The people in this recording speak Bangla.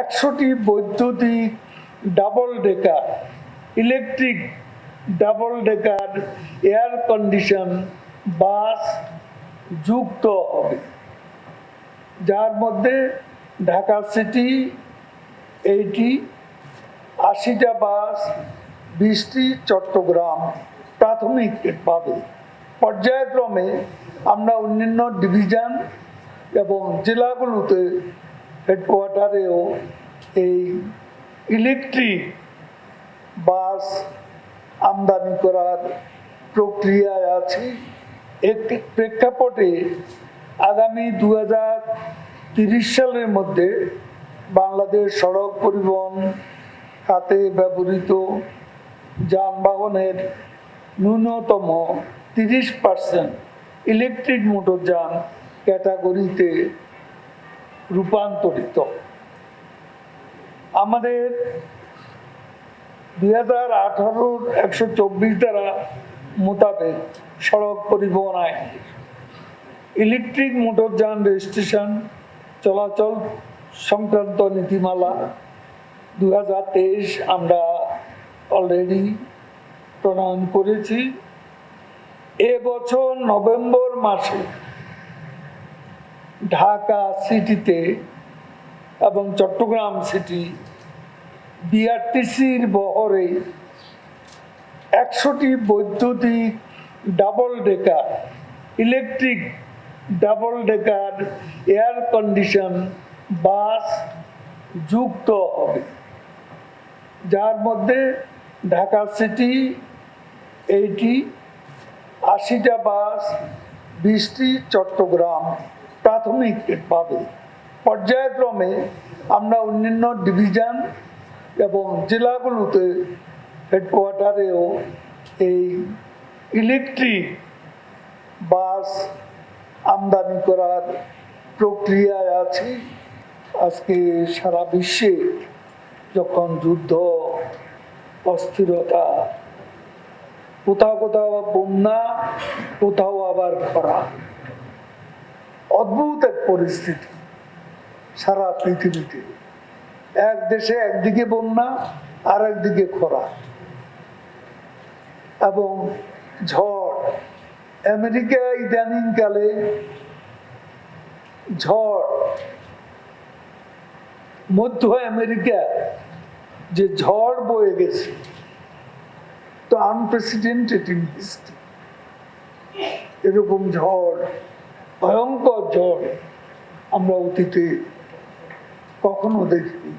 একশোটি বৈদ্যুতিক double decker electric double decker air condition bus যুক্ত হবে। যার মধ্যে ঢাকা সিটি এইটি আশিটা বাস বিশটি চট্টগ্রাম প্রাথমিক পাবে। পর্যায়ক্রমে আমরা অন্যান্য ডিভিশন এবং জেলাগুলোতে হেডকোয়ার্টারেও এই ইলেকট্রিক বাস আমদানি করার প্রক্রিয়ায় আছে। একটি প্রেক্ষাপটে আগামী দু সালের মধ্যে বাংলাদেশ সড়ক পরিবহন খাতে ব্যবহৃত যানবাহনের ন্যূনতম তিরিশ পার্সেন্ট ইলেকট্রিক মোটরযান ক্যাটাগরিতে রূপান্তরিত। আমাদের দুই হাজার আঠারোর একশো চব্বিশ দ্বারা মোতাবেক সড়ক পরিবহন আইন, ইলেকট্রিক মোটরযান রেজিস্ট্রেশন চলাচল সংক্রান্ত নীতিমালা দু হাজার তেইশ আমরা অলরেডি প্রণয়ন করেছি। এবছর নভেম্বর মাসে ঢাকা সিটিতে এবং চট্টগ্রাম সিটি বিআরটিসির বহরে একশোটি বৈদ্যুতিক double decker, electric double decker, air condition, bus যুক্ত হবে। যার মধ্যে ঢাকা সিটি এইটি, আশিটা বাস, বিশটি চট্টগ্রাম। প্রাথমিক পাবে পর্যায়ক্রমে আমরা অন্যান্য ডিভিশন এবং জেলাগুলোতে হেডকোয়ার্টারেও এই ইলেকট্রিক বাস আমদানি করার প্রক্রিয়ায় আছে। আজকে সারা বিশ্বে যখন যুদ্ধ, অস্থিরতা, কোথাও কোথাও বন্যা, কোথাও আবার খরা। অদ্ভুত এক পরিস্থিতি সারা পৃথিবীতে। এক দেশে একদিকে বন্যা আর একদিকে খরা। এবং ঝড়, আমেরিকা ইদানিংকালে ঝড়, মধ্য আমেরিকা যে ঝড় বয়ে গেছে, তো আনপ্রেসিডেন্টেড ইন হিস্ট্রি এরকম ঝড় ঝড় আমরা অতীতে কখনো দেখিনি।